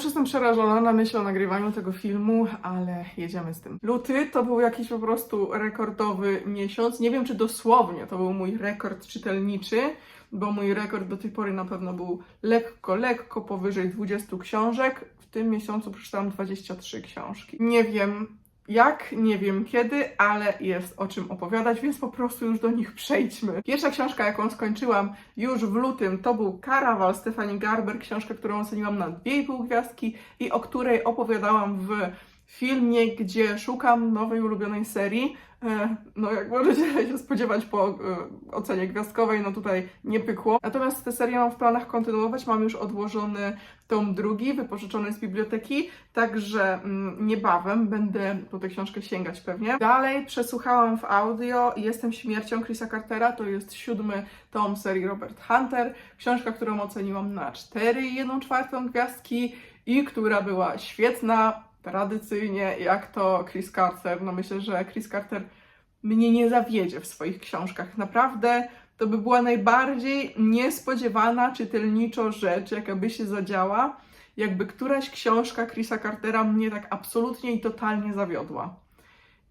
już jestem przerażona na myśl o nagrywaniu tego filmu, ale jedziemy z tym. Luty to był jakiś po prostu rekordowy miesiąc. Nie wiem, czy dosłownie to był mój rekord czytelniczy, bo mój rekord do tej pory na pewno był lekko, lekko powyżej 20 książek. W tym miesiącu przeczytałam 23 książki. Nie wiem jak, nie wiem kiedy, ale jest o czym opowiadać, więc po prostu już do nich przejdźmy. Pierwsza książka, jaką skończyłam już w lutym, to był Karawal Stefani Garber, książka, którą oceniłam na 2,5 gwiazdki i o której opowiadałam w filmie, gdzie szukam nowej ulubionej serii. E, No, jak możecie się spodziewać po e, ocenie gwiazdkowej, no tutaj nie pykło. Natomiast tę serię mam w planach kontynuować. Mam już odłożony tom drugi, wypożyczony z biblioteki, także mm, niebawem będę po tę książkę sięgać pewnie. Dalej przesłuchałam w audio Jestem śmiercią Chrisa Cartera, to jest siódmy tom serii Robert Hunter. Książka, którą oceniłam na 4,1 czwartą gwiazdki i która była świetna, tradycyjnie, jak to Chris Carter. No myślę, że Chris Carter mnie nie zawiedzie w swoich książkach. Naprawdę to by była najbardziej niespodziewana czytelniczo rzecz, jaka by się zadziała, jakby któraś książka Chrisa Cartera mnie tak absolutnie i totalnie zawiodła.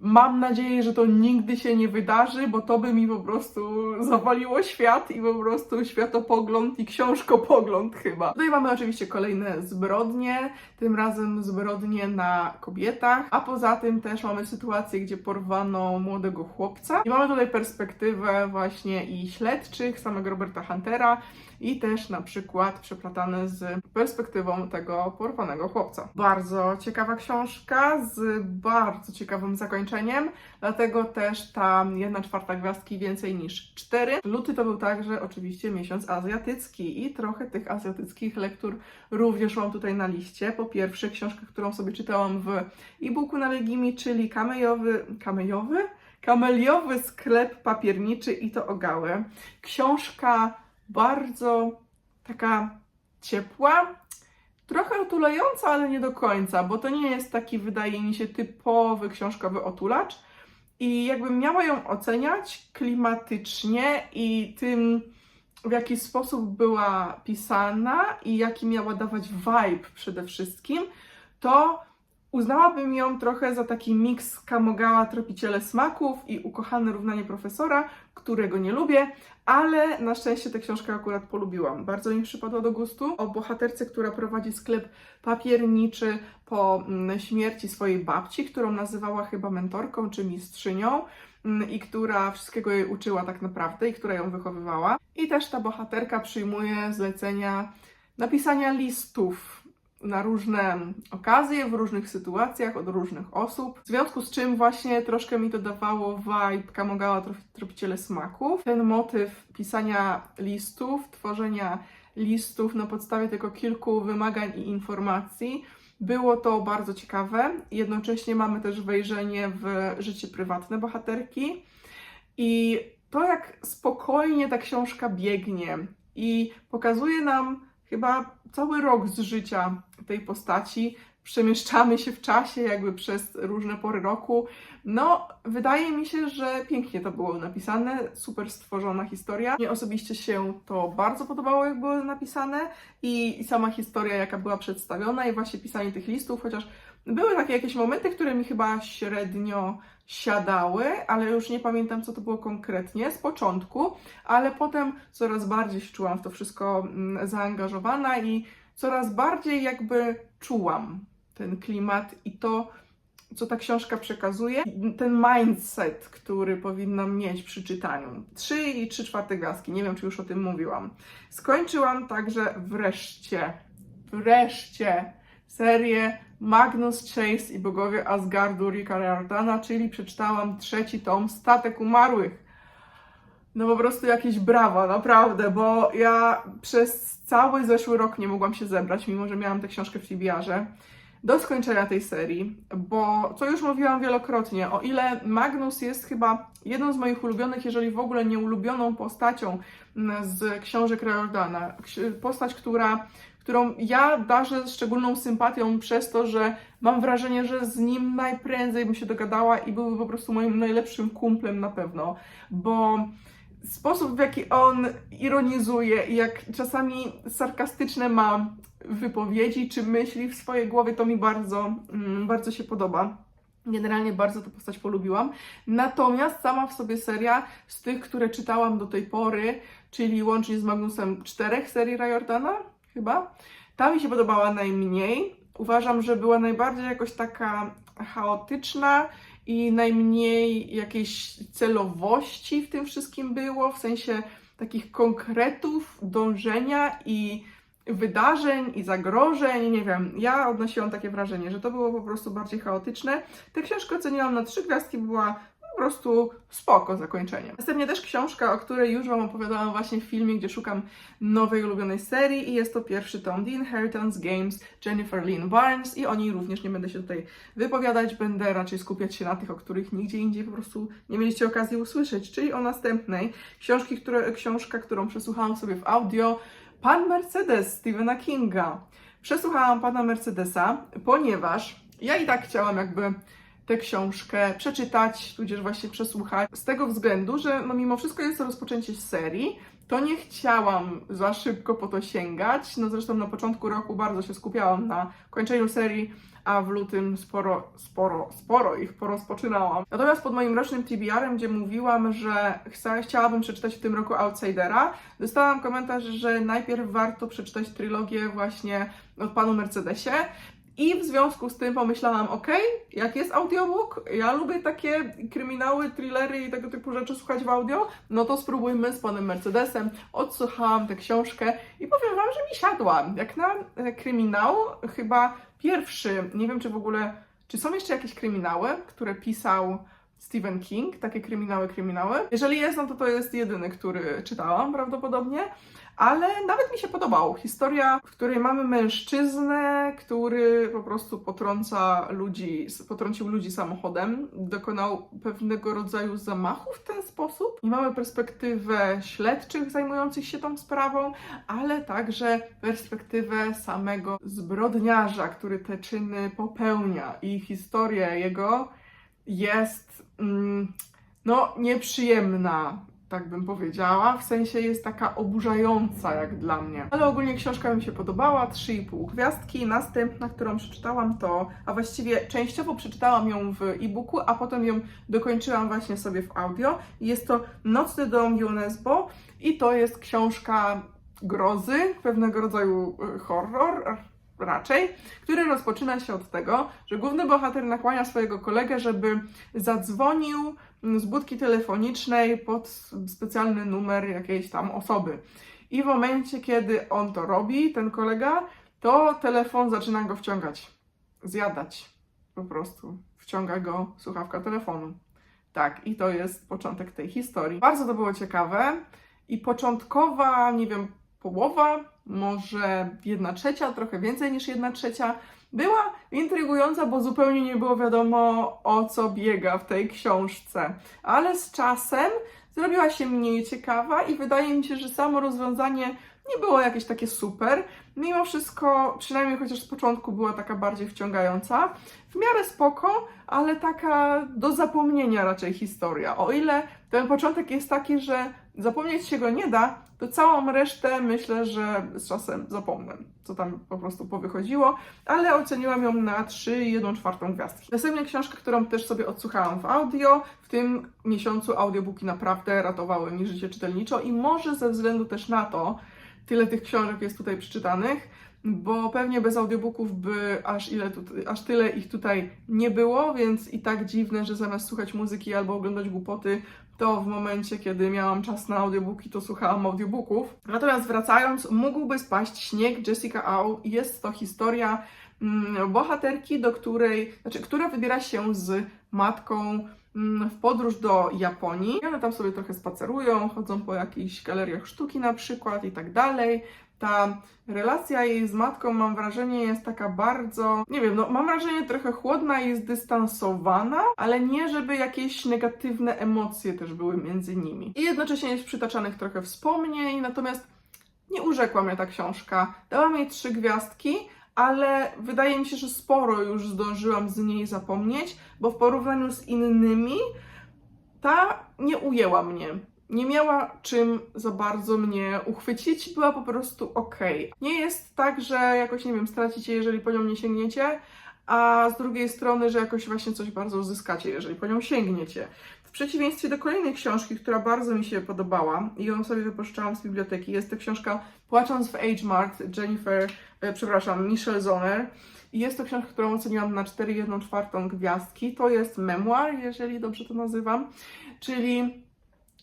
Mam nadzieję, że to nigdy się nie wydarzy, bo to by mi po prostu zawaliło świat i po prostu światopogląd i książkopogląd chyba. Tutaj mamy oczywiście kolejne zbrodnie, tym razem zbrodnie na kobietach, a poza tym też mamy sytuację, gdzie porwano młodego chłopca. I mamy tutaj perspektywę właśnie i śledczych, samego Roberta Huntera i też na przykład przeplatane z perspektywą tego porwanego chłopca. Bardzo ciekawa książka z bardzo ciekawym zakończeniem, dlatego też ta jedna czwarta gwiazdki więcej niż cztery. Luty to był także oczywiście miesiąc azjatycki i trochę tych azjatyckich lektur również mam tutaj na liście. Po pierwsze książkę, którą sobie czytałam w e-booku na Legimi, czyli kamejowy, kamejowy? Kameliowy sklep papierniczy i to ogałe. Książka bardzo taka ciepła, trochę otulająca, ale nie do końca, bo to nie jest taki, wydaje mi się, typowy książkowy otulacz. I jakbym miała ją oceniać klimatycznie i tym, w jaki sposób była pisana i jaki miała dawać vibe przede wszystkim, to uznałabym ją trochę za taki miks Kamogała Tropiciele Smaków i Ukochane Równanie Profesora, którego nie lubię, ale na szczęście tę książkę akurat polubiłam. Bardzo mi przypadła do gustu. O bohaterce, która prowadzi sklep papierniczy po mm, śmierci swojej babci, którą nazywała chyba mentorką czy mistrzynią mm, i która wszystkiego jej uczyła tak naprawdę i która ją wychowywała. I też ta bohaterka przyjmuje zlecenia napisania listów na różne okazje, w różnych sytuacjach, od różnych osób. W związku z czym właśnie troszkę mi to dawało vibe Kamogała Tropiciele Smaków. Ten motyw pisania listów, tworzenia listów na podstawie tylko kilku wymagań i informacji. Było to bardzo ciekawe. Jednocześnie mamy też wejrzenie w życie prywatne bohaterki. I to, jak spokojnie ta książka biegnie i pokazuje nam chyba cały rok z życia tej postaci. Przemieszczamy się w czasie, jakby przez różne pory roku. No, wydaje mi się, że pięknie to było napisane, super stworzona historia. Mnie osobiście się to bardzo podobało, jak było napisane i sama historia, jaka była przedstawiona, i właśnie pisanie tych listów, chociaż były takie jakieś momenty, które mi chyba średnio siadały, ale już nie pamiętam, co to było konkretnie z początku, ale potem coraz bardziej się czułam w to wszystko mm, zaangażowana i coraz bardziej jakby czułam ten klimat i to, co ta książka przekazuje, ten mindset, który powinnam mieć przy czytaniu. Trzy i trzy czwarte gwiazdki, nie wiem, czy już o tym mówiłam. Skończyłam także wreszcie, wreszcie serię Magnus Chase i bogowie Asgardu Ricka Riordana, czyli przeczytałam trzeci tom Statek Umarłych. No po prostu jakieś brawa, naprawdę, bo ja przez cały zeszły rok nie mogłam się zebrać, mimo że miałam tę książkę w TBR-ze, do skończenia tej serii, bo co już mówiłam wielokrotnie, o ile Magnus jest chyba jedną z moich ulubionych, jeżeli w ogóle nie ulubioną postacią mm, z książek Riordana, postać, która którą ja darzę szczególną sympatią przez to, że mam wrażenie, że z nim najprędzej bym się dogadała i byłby po prostu moim najlepszym kumplem na pewno, bo sposób w jaki on ironizuje i jak czasami sarkastyczne ma wypowiedzi czy myśli w swojej głowie. To mi bardzo, mm, bardzo się podoba. Generalnie bardzo tę postać polubiłam. Natomiast sama w sobie seria z tych, które czytałam do tej pory, czyli łącznie z Magnusem czterech serii Riordana, chyba, ta mi się podobała najmniej. Uważam, że była najbardziej jakoś taka chaotyczna i najmniej jakiejś celowości w tym wszystkim było, w sensie takich konkretów, dążenia i wydarzeń i zagrożeń, nie wiem, ja odnosiłam takie wrażenie, że to było po prostu bardziej chaotyczne. Tę książkę oceniłam na trzy gwiazdki, była prostu spoko zakończenie. Następnie też książka, o której już Wam opowiadałam właśnie w filmie, gdzie szukam nowej ulubionej serii i jest to pierwszy tom The Inheritance Games Jennifer Lynn Barnes i o niej również nie będę się tutaj wypowiadać, będę raczej skupiać się na tych, o których nigdzie indziej po prostu nie mieliście okazji usłyszeć, czyli o następnej książki, które, książka, którą przesłuchałam sobie w audio, Pan Mercedes Stephena Kinga. Przesłuchałam Pana Mercedesa, ponieważ ja i tak chciałam jakby tę książkę przeczytać, tudzież właśnie przesłuchać, z tego względu, że no mimo wszystko jest to rozpoczęcie serii, to nie chciałam za szybko po to sięgać. No zresztą na początku roku bardzo się skupiałam na kończeniu serii, a w lutym sporo, sporo, sporo ich porozpoczynałam. Natomiast pod moim rocznym TBR-em, gdzie mówiłam, że chcia, chciałabym przeczytać w tym roku Outsidera, dostałam komentarz, że najpierw warto przeczytać trylogię właśnie od panu Mercedesie. I w związku z tym pomyślałam, ok, jak jest audiobook, ja lubię takie kryminały, thrillery i tego typu rzeczy słuchać w audio, no to spróbujmy z panem Mercedesem. Odsłuchałam tę książkę i powiem wam, że mi siadła. Jak na e, kryminał, chyba pierwszy, nie wiem czy w ogóle, czy są jeszcze jakieś kryminały, które pisał Stephen King, takie kryminały, kryminały. Jeżeli jest, no to to jest jedyny, który czytałam prawdopodobnie, ale nawet mi się podobał. Historia, w której mamy mężczyznę, który po prostu potrąca ludzi, potrącił ludzi samochodem, dokonał pewnego rodzaju zamachu w ten sposób. I mamy perspektywę śledczych zajmujących się tą sprawą, ale także perspektywę samego zbrodniarza, który te czyny popełnia i historia jego jest mm, no nieprzyjemna, tak bym powiedziała, w sensie jest taka oburzająca jak dla mnie. Ale ogólnie książka mi się podobała, 3,5 gwiazdki. Następna, którą przeczytałam to, a właściwie częściowo przeczytałam ją w e-booku, a potem ją dokończyłam właśnie sobie w audio. Jest to Nocny dom UNESCO i to jest książka grozy, pewnego rodzaju y, horror, raczej, który rozpoczyna się od tego, że główny bohater nakłania swojego kolegę, żeby zadzwonił z budki telefonicznej pod specjalny numer jakiejś tam osoby. I w momencie, kiedy on to robi, ten kolega, to telefon zaczyna go wciągać, zjadać po prostu. Wciąga go słuchawka telefonu. Tak, i to jest początek tej historii. Bardzo to było ciekawe i początkowa, nie wiem, połowa, może jedna trzecia, trochę więcej niż jedna trzecia, była intrygująca, bo zupełnie nie było wiadomo o co biega w tej książce. Ale z czasem zrobiła się mniej ciekawa i wydaje mi się, że samo rozwiązanie nie było jakieś takie super. Mimo wszystko, przynajmniej chociaż z początku była taka bardziej wciągająca. W miarę spoko, ale taka do zapomnienia raczej historia. O ile ten początek jest taki, że zapomnieć się go nie da, to całą resztę myślę, że z czasem zapomnę, co tam po prostu powychodziło, ale oceniłam ją na 3 i 1 czwartą gwiazdki. Następnie książka, którą też sobie odsłuchałam w audio. W tym miesiącu audiobooki naprawdę ratowały mi życie czytelniczo i może ze względu też na to, tyle tych książek jest tutaj przeczytanych, bo pewnie bez audiobooków by aż, ile tu, aż tyle ich tutaj nie było, więc i tak dziwne, że zamiast słuchać muzyki albo oglądać głupoty, to w momencie, kiedy miałam czas na audiobooki, to słuchałam audiobooków. Natomiast wracając, mógłby spaść śnieg Jessica Au. Jest to historia mm, bohaterki, do której, znaczy, która wybiera się z matką mm, w podróż do Japonii. I one tam sobie trochę spacerują, chodzą po jakichś galeriach sztuki na przykład i tak dalej. Ta relacja jej z matką, mam wrażenie, jest taka bardzo, nie wiem, no mam wrażenie trochę chłodna i zdystansowana, ale nie, żeby jakieś negatywne emocje też były między nimi. I jednocześnie jest przytaczanych trochę wspomnień, natomiast nie urzekła mnie ta książka. Dałam jej trzy gwiazdki, ale wydaje mi się, że sporo już zdążyłam z niej zapomnieć, bo w porównaniu z innymi ta nie ujęła mnie. Nie miała czym za bardzo mnie uchwycić, była po prostu ok. Nie jest tak, że jakoś, nie wiem, stracicie, jeżeli po nią nie sięgniecie, a z drugiej strony, że jakoś właśnie coś bardzo uzyskacie, jeżeli po nią sięgniecie. W przeciwieństwie do kolejnej książki, która bardzo mi się podobała i ją sobie wypożyczałam z biblioteki, jest to książka Płacząc w Age Mart Jennifer, e, przepraszam, Michelle Zoner. I jest to książka, którą oceniłam na 4,1 czwartą gwiazdki. To jest memoir, jeżeli dobrze to nazywam, czyli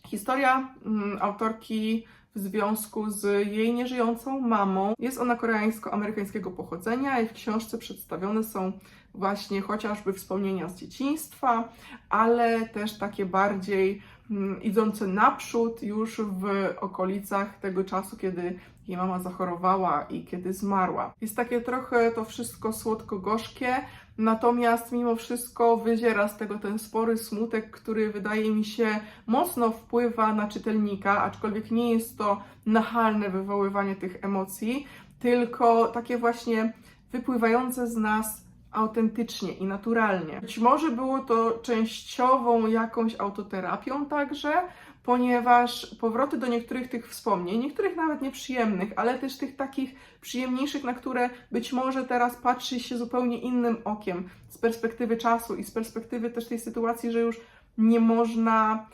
historia mm, autorki w związku z jej nieżyjącą mamą. Jest ona koreańsko-amerykańskiego pochodzenia i w książce przedstawione są właśnie chociażby wspomnienia z dzieciństwa, ale też takie bardziej mm, idące naprzód już w okolicach tego czasu, kiedy jej mama zachorowała i kiedy zmarła. Jest takie trochę to wszystko słodko-gorzkie, natomiast mimo wszystko wyziera z tego ten spory smutek, który wydaje mi się mocno wpływa na czytelnika, aczkolwiek nie jest to nachalne wywoływanie tych emocji, tylko takie właśnie wypływające z nas autentycznie i naturalnie. Być może było to częściową jakąś autoterapią także, ponieważ powroty do niektórych tych wspomnień, niektórych nawet nieprzyjemnych, ale też tych takich przyjemniejszych, na które być może teraz patrzy się zupełnie innym okiem, z perspektywy czasu i z perspektywy też tej sytuacji, że już nie można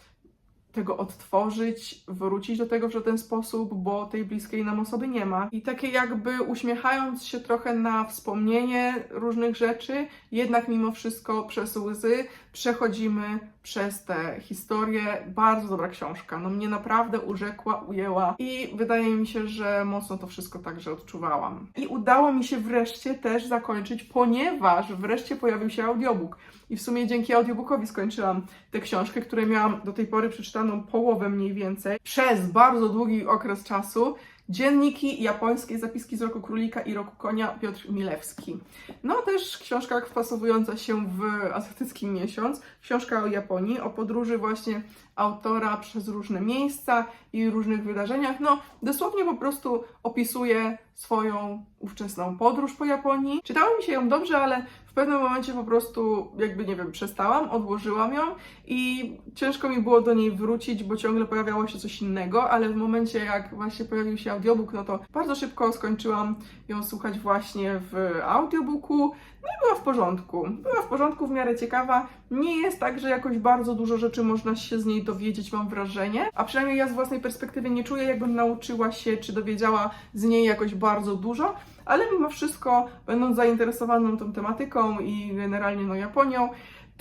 tego odtworzyć, wrócić do tego w żaden sposób, bo tej bliskiej nam osoby nie ma. I takie jakby uśmiechając się trochę na wspomnienie różnych rzeczy, jednak mimo wszystko przez łzy przechodzimy przez tę historię. Bardzo dobra książka. No mnie naprawdę urzekła, ujęła i wydaje mi się, że mocno to wszystko także odczuwałam. I udało mi się wreszcie też zakończyć, ponieważ wreszcie pojawił się audiobook. I w sumie dzięki audiobookowi skończyłam tę książkę, której miałam do tej pory przeczytaną połowę mniej więcej przez bardzo długi okres czasu. Dzienniki japońskie, zapiski z roku królika i roku konia Piotr Milewski. No też książka wpasowująca się w azjatycki miesiąc, książka o Japonii, o podróży właśnie autora przez różne miejsca i różnych wydarzeniach. No dosłownie po prostu opisuje swoją ówczesną podróż po Japonii. Czytało mi się ją dobrze, ale w pewnym momencie po prostu jakby, nie wiem, przestałam, odłożyłam ją i ciężko mi było do niej wrócić, bo ciągle pojawiało się coś innego, ale w momencie jak właśnie pojawił się audiobook, no to bardzo szybko skończyłam ją słuchać właśnie w audiobooku, no i była w porządku. Była w porządku, w miarę ciekawa. Nie jest tak, że jakoś bardzo dużo rzeczy można się z niej dowiedzieć, mam wrażenie, a przynajmniej ja z własnej perspektywy nie czuję, jakbym nauczyła się, czy dowiedziała z niej jakoś bardzo dużo, ale mimo wszystko, będąc zainteresowaną tą tematyką i generalnie no Japonią,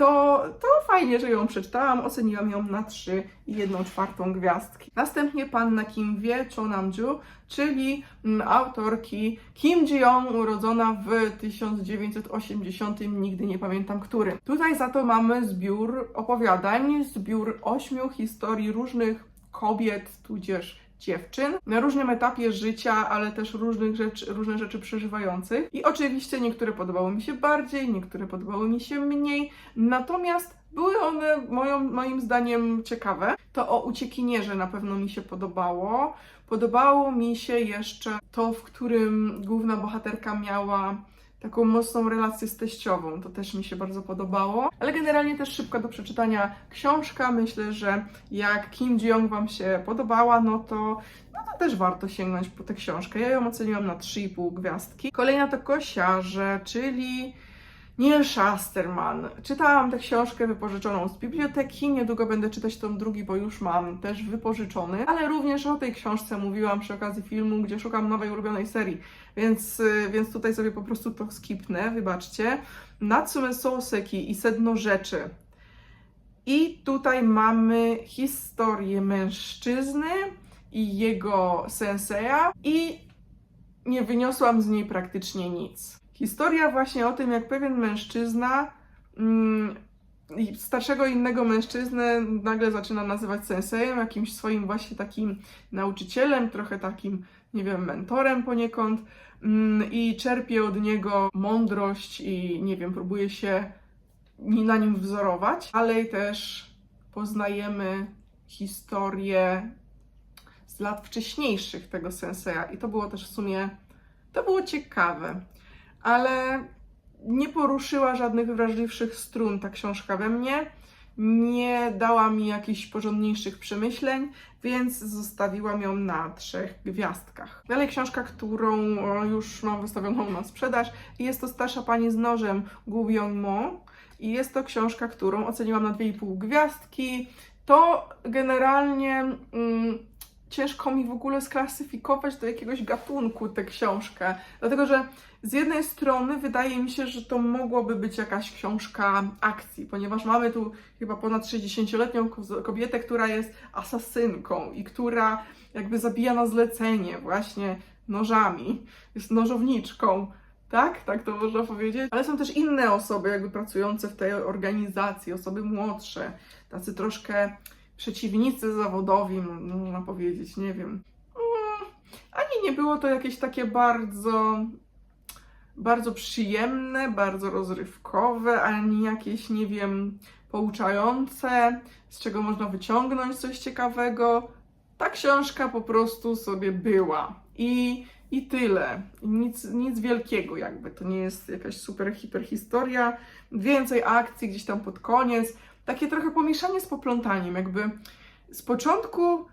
to, to fajnie, że ją przeczytałam. Oceniłam ją na 3 i 1 czwartą gwiazdki. Następnie panna Kim Wie Cho Namju, czyli mm, autorki Kim Ji-young, urodzona w 1980, nigdy nie pamiętam którym. Tutaj za to mamy zbiór opowiadań, zbiór ośmiu historii różnych kobiet, tudzież dziewczyn na różnym etapie życia, ale też różnych rzeczy, różne rzeczy przeżywających. I oczywiście niektóre podobały mi się bardziej, niektóre podobały mi się mniej, natomiast były one moją, moim zdaniem ciekawe. To o uciekinierze na pewno mi się podobało. Podobało mi się jeszcze to, w którym główna bohaterka miała taką mocną relację z teściową. To też mi się bardzo podobało. Ale generalnie też szybka do przeczytania książka. Myślę, że jak Kim Ji-young Wam się podobała, no to, no to też warto sięgnąć po tę książkę. Ja ją oceniłam na 3,5 gwiazdki. Kolejna to Kosiarze, czyli Neil Shusterman. Czytałam tę książkę wypożyczoną z biblioteki, niedługo będę czytać tą drugi, bo już mam też wypożyczony, ale również o tej książce mówiłam przy okazji filmu, gdzie szukam nowej ulubionej serii, więc, y, więc tutaj sobie po prostu to skipnę, wybaczcie. Natsume Soseki i Sedno Rzeczy. I tutaj mamy historię mężczyzny i jego senseja i nie wyniosłam z niej praktycznie nic. Historia właśnie o tym, jak pewien mężczyzna mm, starszego innego mężczyznę nagle zaczyna nazywać sensejem, jakimś swoim właśnie takim nauczycielem, trochę takim, nie wiem, mentorem poniekąd mm, i czerpie od niego mądrość i, nie wiem, próbuje się na nim wzorować, ale też poznajemy historię z lat wcześniejszych tego senseja i to było też w sumie, to było ciekawe ale nie poruszyła żadnych wrażliwszych strun ta książka we mnie. nie dała mi jakichś porządniejszych przemyśleń, więc zostawiłam ją na trzech gwiazdkach. Dalej książka, którą już mam wystawioną na sprzedaż jest to Starsza Pani z Nożem Gu Byung-mo i jest to książka, którą oceniłam na 2,5 gwiazdki. To generalnie mm, ciężko mi w ogóle sklasyfikować do jakiegoś gatunku tę książkę, dlatego że z jednej strony wydaje mi się, że to mogłoby być jakaś książka akcji, ponieważ mamy tu chyba ponad 60-letnią ko- kobietę, która jest asasynką i która jakby zabija na zlecenie właśnie nożami, jest nożowniczką. Tak, tak to można powiedzieć. Ale są też inne osoby, jakby pracujące w tej organizacji, osoby młodsze, tacy troszkę przeciwnicy zawodowi, mo- można powiedzieć, nie wiem. Mm, Ani nie było to jakieś takie bardzo, bardzo przyjemne, bardzo rozrywkowe, ani jakieś, nie wiem, pouczające, z czego można wyciągnąć coś ciekawego. Ta książka po prostu sobie była. I, i tyle. Nic, nic wielkiego, jakby. To nie jest jakaś super, hiper historia. Więcej akcji gdzieś tam pod koniec. Takie trochę pomieszanie z poplątaniem, jakby z początku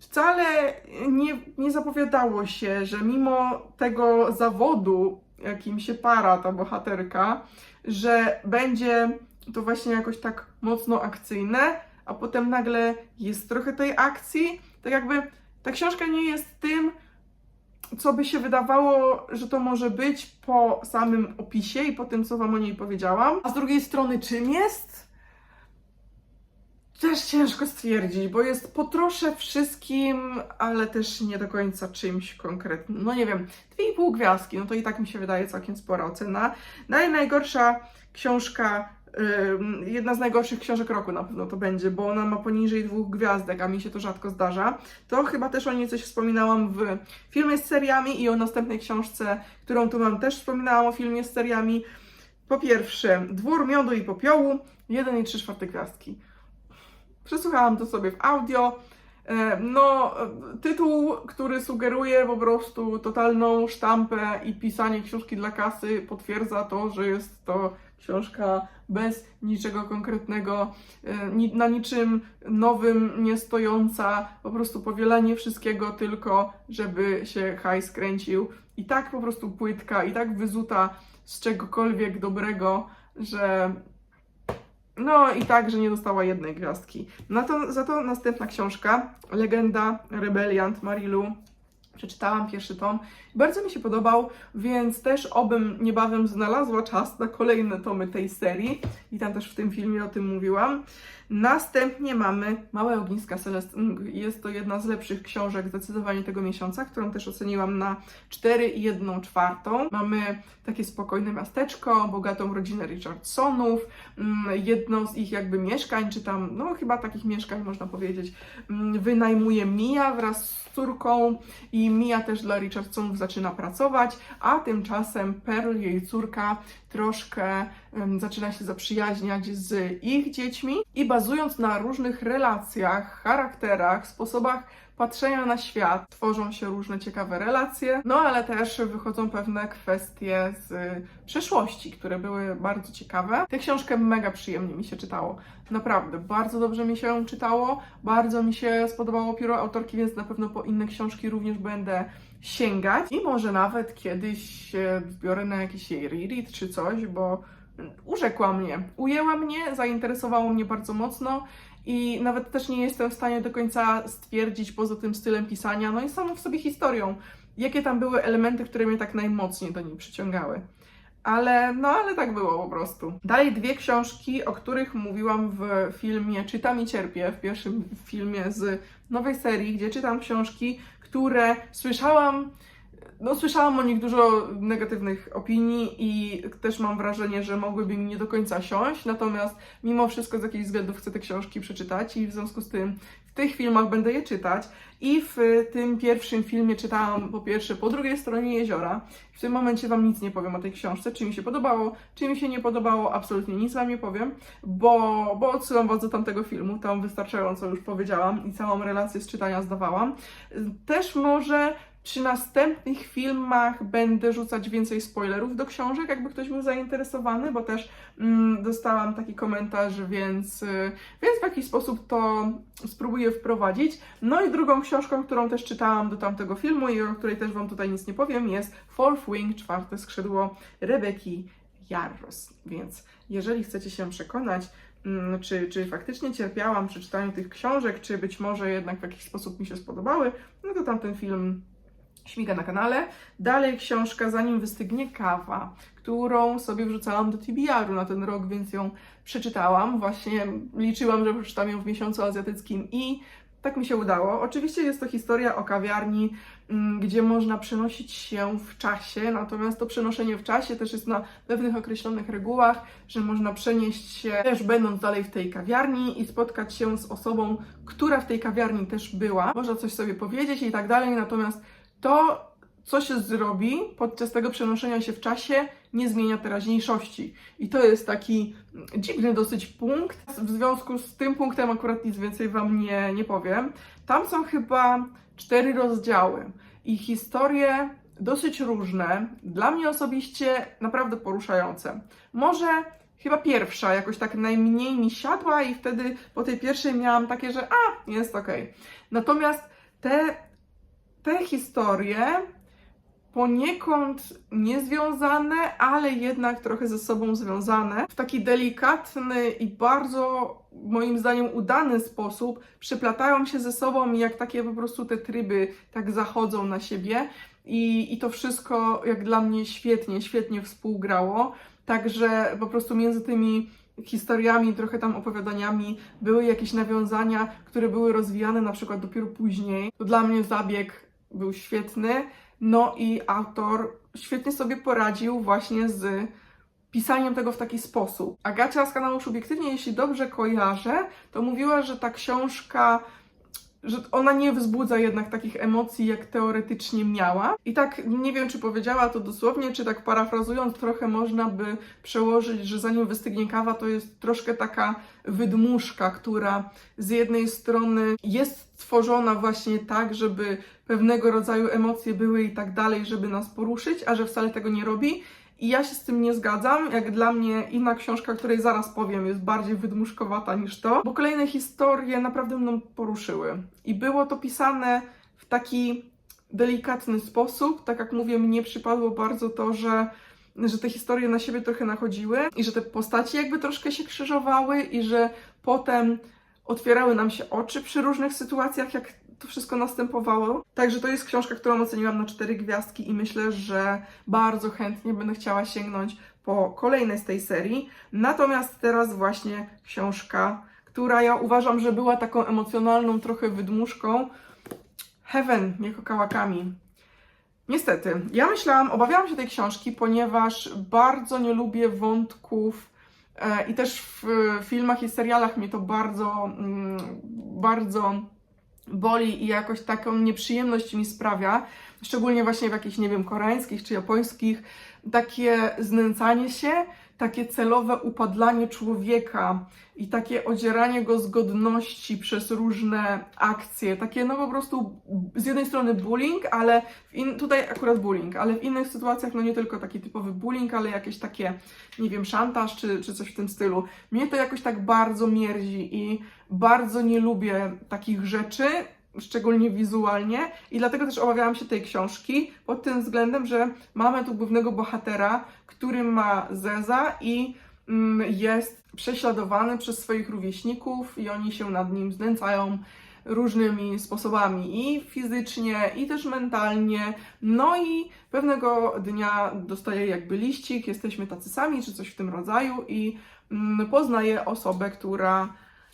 wcale nie, nie zapowiadało się, że mimo tego zawodu, jakim się para ta bohaterka, że będzie to właśnie jakoś tak mocno akcyjne, a potem nagle jest trochę tej akcji. Tak jakby ta książka nie jest tym, co by się wydawało, że to może być po samym opisie i po tym, co Wam o niej powiedziałam. A z drugiej strony, czym jest? Też ciężko stwierdzić, bo jest po trosze wszystkim, ale też nie do końca czymś konkretnym. No nie wiem, dwie i pół gwiazdki, no to i tak mi się wydaje całkiem spora ocena. Dalej najgorsza książka, ym, jedna z najgorszych książek roku na pewno to będzie, bo ona ma poniżej dwóch gwiazdek, a mi się to rzadko zdarza. To chyba też o niej coś wspominałam w filmie z seriami i o następnej książce, którą tu mam, też wspominałam o filmie z seriami. Po pierwsze, Dwór Miodu i Popiołu, 1 i 3 czwarte gwiazdki. Przesłuchałam to sobie w audio. E, No, tytuł, który sugeruje po prostu totalną sztampę i pisanie książki dla kasy, potwierdza to, że jest to książka bez niczego konkretnego, e, na niczym nowym nie stojąca, po prostu powielanie wszystkiego tylko, żeby się hajs kręcił. I tak po prostu płytka, i tak wyzuta z czegokolwiek dobrego, że no i tak, że nie dostała jednej gwiazdki. Na to, za to następna książka, Legenda Rebeliant Marilu. Przeczytałam pierwszy tom. Bardzo mi się podobał, więc też obym niebawem znalazła czas na kolejne tomy tej serii. I tam też w tym filmie o tym mówiłam. Następnie mamy Małe ogniska Celestyn. Jest to jedna z lepszych książek zdecydowanie tego miesiąca, którą też oceniłam na 4 i 1 czwartą. Mamy takie spokojne miasteczko, bogatą rodzinę Richardsonów, mm, jedno z ich jakby mieszkań, czy tam, no chyba takich mieszkań można powiedzieć, mm, wynajmuje Mia wraz z córką i Mia też dla Richardsonów zaczyna pracować, a tymczasem Pearl, jej córka, troszkę em, zaczyna się zaprzyjaźniać z ich dziećmi i bazując na różnych relacjach, charakterach, sposobach patrzenia na świat, tworzą się różne ciekawe relacje, no ale też wychodzą pewne kwestie z przeszłości, które były bardzo ciekawe. Tę książkę mega przyjemnie mi się czytało. Naprawdę, bardzo dobrze mi się ją czytało, bardzo mi się spodobało pióro autorki, więc na pewno po inne książki również będę sięgać i może nawet kiedyś zbiorę na jakiś jej reread czy coś, bo urzekła mnie, ujęła mnie, zainteresowało mnie bardzo mocno i nawet też nie jestem w stanie do końca stwierdzić poza tym stylem pisania, no i samą w sobie historią, jakie tam były elementy, które mnie tak najmocniej do niej przyciągały. Ale, no ale tak było po prostu. Dalej dwie książki, o których mówiłam w filmie Czytam i cierpię, w pierwszym filmie z nowej serii, gdzie czytam książki, które słyszałam, no słyszałam o nich dużo negatywnych opinii i też mam wrażenie, że mogłyby mi nie do końca siąść, natomiast mimo wszystko z jakichś względów chcę te książki przeczytać i w związku z tym w tych filmach będę je czytać i w tym pierwszym filmie czytałam po pierwsze po drugiej stronie jeziora. W tym momencie Wam nic nie powiem o tej książce, czy mi się podobało, czy mi się nie podobało, absolutnie nic Wam nie powiem, bo, bo odsyłam Was do tamtego filmu, tam wystarczająco już powiedziałam i całą relację z czytania zdawałam. Też może Przy następnych filmach będę rzucać więcej spoilerów do książek, jakby ktoś był zainteresowany, bo też mm, dostałam taki komentarz, więc, y, więc w jakiś sposób to spróbuję wprowadzić. No i drugą książką, którą też czytałam do tamtego filmu i o której też Wam tutaj nic nie powiem, jest Fourth Wing, czwarte skrzydło Rebeki Jarros. Więc jeżeli chcecie się przekonać, mm, czy, czy faktycznie cierpiałam przy czytaniu tych książek, czy być może jednak w jakiś sposób mi się spodobały, no to tamten film śmiga na kanale. Dalej książka Zanim wystygnie kawa, którą sobie wrzucałam do TBR-u na ten rok, więc ją przeczytałam. Właśnie liczyłam, że przeczytam ją w miesiącu azjatyckim i tak mi się udało. Oczywiście jest to historia o kawiarni, mm, gdzie można przenosić się w czasie, natomiast to przenoszenie w czasie też jest na pewnych określonych regułach, że można przenieść się też będąc dalej w tej kawiarni i spotkać się z osobą, która w tej kawiarni też była. Można coś sobie powiedzieć i tak dalej, natomiast to, co się zrobi podczas tego przenoszenia się w czasie, nie zmienia teraźniejszości. I to jest taki dziwny dosyć punkt. W związku z tym punktem akurat nic więcej Wam nie, nie powiem. Tam są chyba cztery rozdziały i historie dosyć różne. Dla mnie osobiście naprawdę poruszające. Może chyba pierwsza jakoś tak najmniej mi siadła i wtedy po tej pierwszej miałam takie, że a, jest okej. Natomiast te, te historie poniekąd niezwiązane, ale jednak trochę ze sobą związane, w taki delikatny i bardzo moim zdaniem udany sposób przeplatają się ze sobą i jak takie po prostu te tryby tak zachodzą na siebie i, i to wszystko jak dla mnie świetnie, świetnie współgrało. Także po prostu między tymi historiami, trochę tam opowiadaniami były jakieś nawiązania, które były rozwijane na przykład dopiero później. To dla mnie zabieg był świetny. No i autor świetnie sobie poradził właśnie z pisaniem tego w taki sposób. Agacia z kanału Subiektywnie, jeśli dobrze kojarzę, to mówiła, że ta książka że ona nie wzbudza jednak takich emocji, jak teoretycznie miała. I tak nie wiem, czy powiedziała to dosłownie, czy tak parafrazując, trochę można by przełożyć, że zanim wystygnie kawa, to jest troszkę taka wydmuszka, która z jednej strony jest stworzona właśnie tak, żeby pewnego rodzaju emocje były i tak dalej, żeby nas poruszyć, a że wcale tego nie robi. I ja się z tym nie zgadzam. Jak dla mnie inna książka, której zaraz powiem, jest bardziej wydmuszkowata niż to, bo kolejne historie naprawdę mną poruszyły. I było to pisane w taki delikatny sposób. Tak jak mówię, mnie przypadło bardzo to, że że te historie na siebie trochę nachodziły i że te postaci jakby troszkę się krzyżowały i że potem otwierały nam się oczy przy różnych sytuacjach, jak to wszystko następowało. Także to jest książka, którą oceniłam na cztery gwiazdki i myślę, że bardzo chętnie będę chciała sięgnąć po kolejne z tej serii. Natomiast teraz właśnie książka, która ja uważam, że była taką emocjonalną trochę wydmuszką. Heaven Mieko Kawakami. Niestety, ja myślałam, obawiałam się tej książki, ponieważ bardzo nie lubię wątków e, i też w filmach i serialach mnie to bardzo, mm, bardzo boli i jakoś taką nieprzyjemność mi sprawia, szczególnie właśnie w jakichś, nie wiem, koreańskich czy japońskich, takie znęcanie się, takie celowe upadlanie człowieka i takie odzieranie go z godności przez różne akcje, takie no po prostu z jednej strony bullying, ale in, tutaj akurat bullying, ale w innych sytuacjach no nie tylko taki typowy bullying, ale jakieś takie, nie wiem, szantaż czy, czy coś w tym stylu. Mnie to jakoś tak bardzo mierdzi i bardzo nie lubię takich rzeczy, szczególnie wizualnie i dlatego też obawiałam się tej książki pod tym względem, że mamy tu głównego bohatera, który ma zeza i mm, jest prześladowany przez swoich rówieśników i oni się nad nim znęcają różnymi sposobami i fizycznie, i też mentalnie. No i pewnego dnia dostaje jakby liścik, jesteśmy tacy sami, czy coś w tym rodzaju i mm, poznaje osobę, która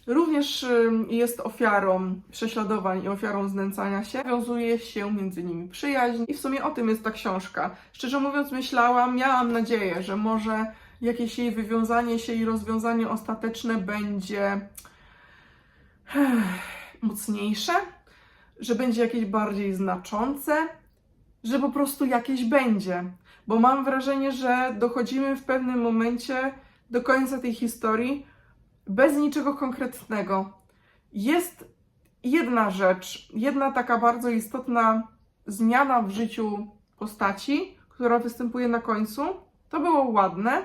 również jest ofiarą prześladowań i ofiarą znęcania się. Wiązuje się między nimi przyjaźń i w sumie o tym jest ta książka. Szczerze mówiąc myślałam, miałam nadzieję, że może jakieś jej wywiązanie się i rozwiązanie ostateczne będzie mocniejsze, że będzie jakieś bardziej znaczące, że po prostu jakieś będzie. Bo mam wrażenie, że dochodzimy w pewnym momencie do końca tej historii bez niczego konkretnego. Jest jedna rzecz, jedna taka bardzo istotna zmiana w życiu postaci, która występuje na końcu. To było ładne.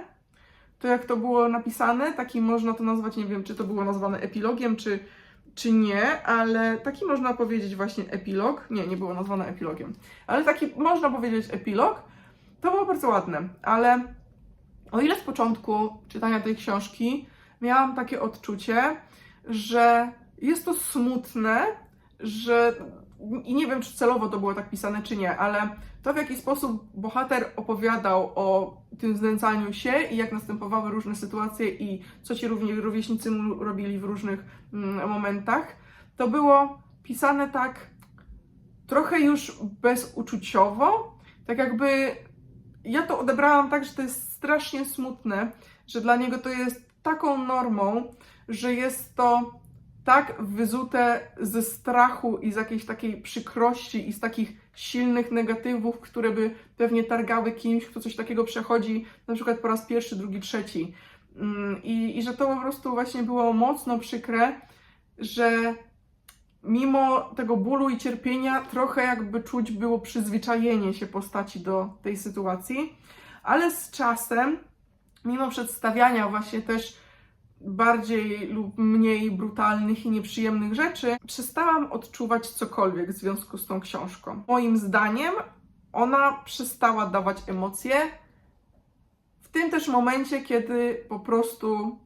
To jak to było napisane, taki można to nazwać, nie wiem, czy to było nazwane epilogiem, czy, czy nie, ale taki można powiedzieć właśnie epilog. Nie, nie było nazwane epilogiem, ale taki można powiedzieć epilog. To było bardzo ładne, ale o ile z początku czytania tej książki miałam takie odczucie, że jest to smutne, że i nie wiem, czy celowo to było tak pisane, czy nie, ale to w jaki sposób bohater opowiadał o tym znęcaniu się i jak następowały różne sytuacje i co ci rówieśnicy mu robili w różnych mm, momentach, to było pisane tak trochę już bezuczuciowo, tak jakby ja to odebrałam tak, że to jest strasznie smutne, że dla niego to jest taką normą, że jest to tak wyzute ze strachu i z jakiejś takiej przykrości i z takich silnych negatywów, które by pewnie targały kimś, kto coś takiego przechodzi, na przykład po raz pierwszy, drugi, trzeci. Mm, I, I że to po prostu właśnie było mocno przykre, że mimo tego bólu i cierpienia, trochę jakby czuć było przyzwyczajenie się postaci do tej sytuacji, ale z czasem, mimo przedstawiania właśnie też bardziej lub mniej brutalnych i nieprzyjemnych rzeczy, przestałam odczuwać cokolwiek w związku z tą książką. Moim zdaniem ona przestała dawać emocje w tym też momencie, kiedy po prostu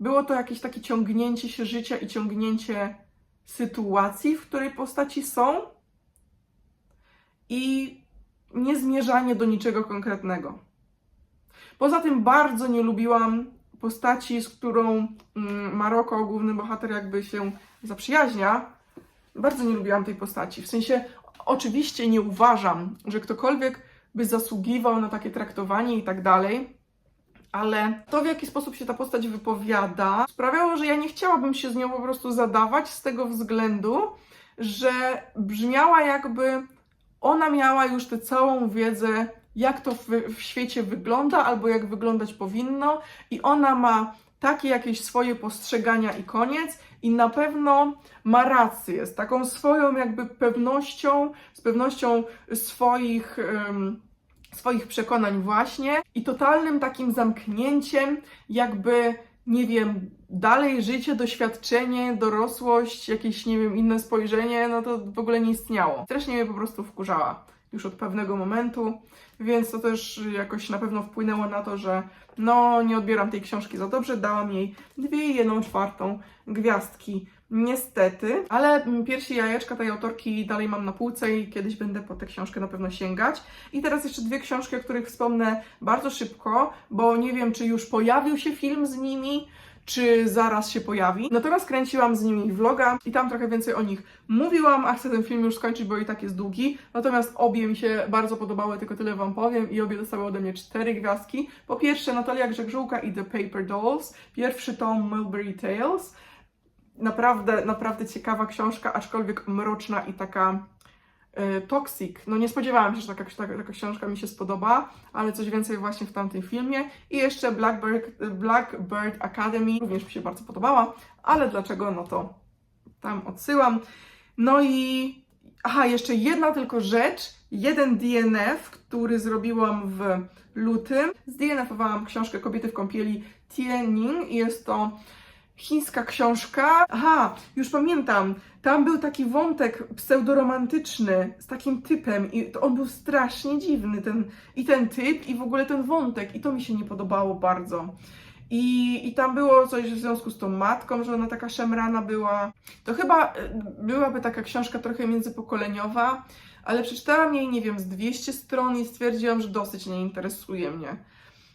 było to jakieś takie ciągnięcie się życia i ciągnięcie sytuacji, w której postaci są i niezmierzanie do niczego konkretnego. Poza tym bardzo nie lubiłam postaci, z którą mm, Maroko, główny bohater, jakby się zaprzyjaźnia. Bardzo nie lubiłam tej postaci. W sensie, oczywiście nie uważam, że ktokolwiek by zasługiwał na takie traktowanie i tak dalej, ale to, w jaki sposób się ta postać wypowiada, sprawiało, że ja nie chciałabym się z nią po prostu zadawać z tego względu, że brzmiała jakby ona miała już tę całą wiedzę, jak to w, w świecie wygląda, albo jak wyglądać powinno, i ona ma takie jakieś swoje postrzegania i koniec, i na pewno ma rację, z taką swoją jakby pewnością, z pewnością swoich. em, swoich przekonań właśnie i totalnym takim zamknięciem, jakby, nie wiem, dalej życie, doświadczenie, dorosłość, jakieś, nie wiem, inne spojrzenie, no to w ogóle nie istniało. Strasznie mnie po prostu wkurzała już od pewnego momentu, więc to też jakoś na pewno wpłynęło na to, że no nie odbieram tej książki za dobrze, dałam jej dwie i jedną czwartą gwiazdki. Niestety, ale mm, piersi jajeczka tej autorki dalej mam na półce i kiedyś będę po tę książkę na pewno sięgać. I teraz jeszcze dwie książki, o których wspomnę bardzo szybko, bo nie wiem, czy już pojawił się film z nimi, czy zaraz się pojawi. Natomiast kręciłam z nimi vloga i tam trochę więcej o nich mówiłam, a chcę ten film już skończyć, bo i tak jest długi. Natomiast obie mi się bardzo podobały, tylko tyle Wam powiem i obie dostały ode mnie cztery gwiazdki. Po pierwsze Natalia Grzegżółka i The Paper Dolls, pierwszy tom Mulberry Tales. Naprawdę, naprawdę ciekawa książka, aczkolwiek mroczna i taka toxic. No nie spodziewałam się, że taka, taka, książka mi się spodoba, ale coś więcej właśnie w tamtym filmie. I jeszcze Blackbird, Blackbird Academy również mi się bardzo podobała, ale dlaczego? No to tam odsyłam. No i aha, jeszcze jedna tylko rzecz, jeden DNF, który zrobiłam w lutym. ZdNF-owałam książkę Kobiety w kąpieli Tiening i jest to chińska książka. Aha, już pamiętam. Tam był taki wątek pseudoromantyczny z takim typem i to on był strasznie dziwny, ten, i ten typ, i w ogóle ten wątek, i to mi się nie podobało bardzo. I, I tam było coś w związku z tą matką, że ona taka szemrana była. To chyba y, byłaby taka książka trochę międzypokoleniowa, ale przeczytałam jej, nie wiem, z 200 stron i stwierdziłam, że dosyć nie interesuje mnie.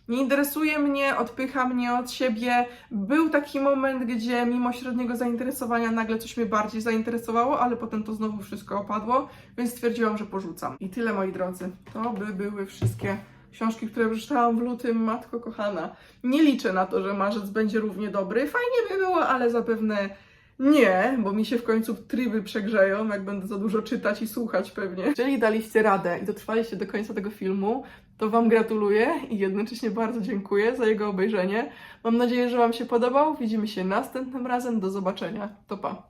Nie interesuje mnie, odpycha mnie od siebie. Był taki moment, gdzie mimo średniego zainteresowania nagle coś mnie bardziej zainteresowało, ale potem to znowu wszystko opadło, więc stwierdziłam, że porzucam. I tyle, moi drodzy. To by były wszystkie książki, które przeczytałam w lutym. Matko kochana. Nie liczę na to, że marzec będzie równie dobry. Fajnie by było, ale zapewne nie, bo mi się w końcu tryby przegrzeją, jak będę za dużo czytać i słuchać pewnie. Jeżeli daliście radę i dotrwaliście do końca tego filmu, to Wam gratuluję i jednocześnie bardzo dziękuję za jego obejrzenie. Mam nadzieję, że Wam się podobał. Widzimy się następnym razem. Do zobaczenia. To pa.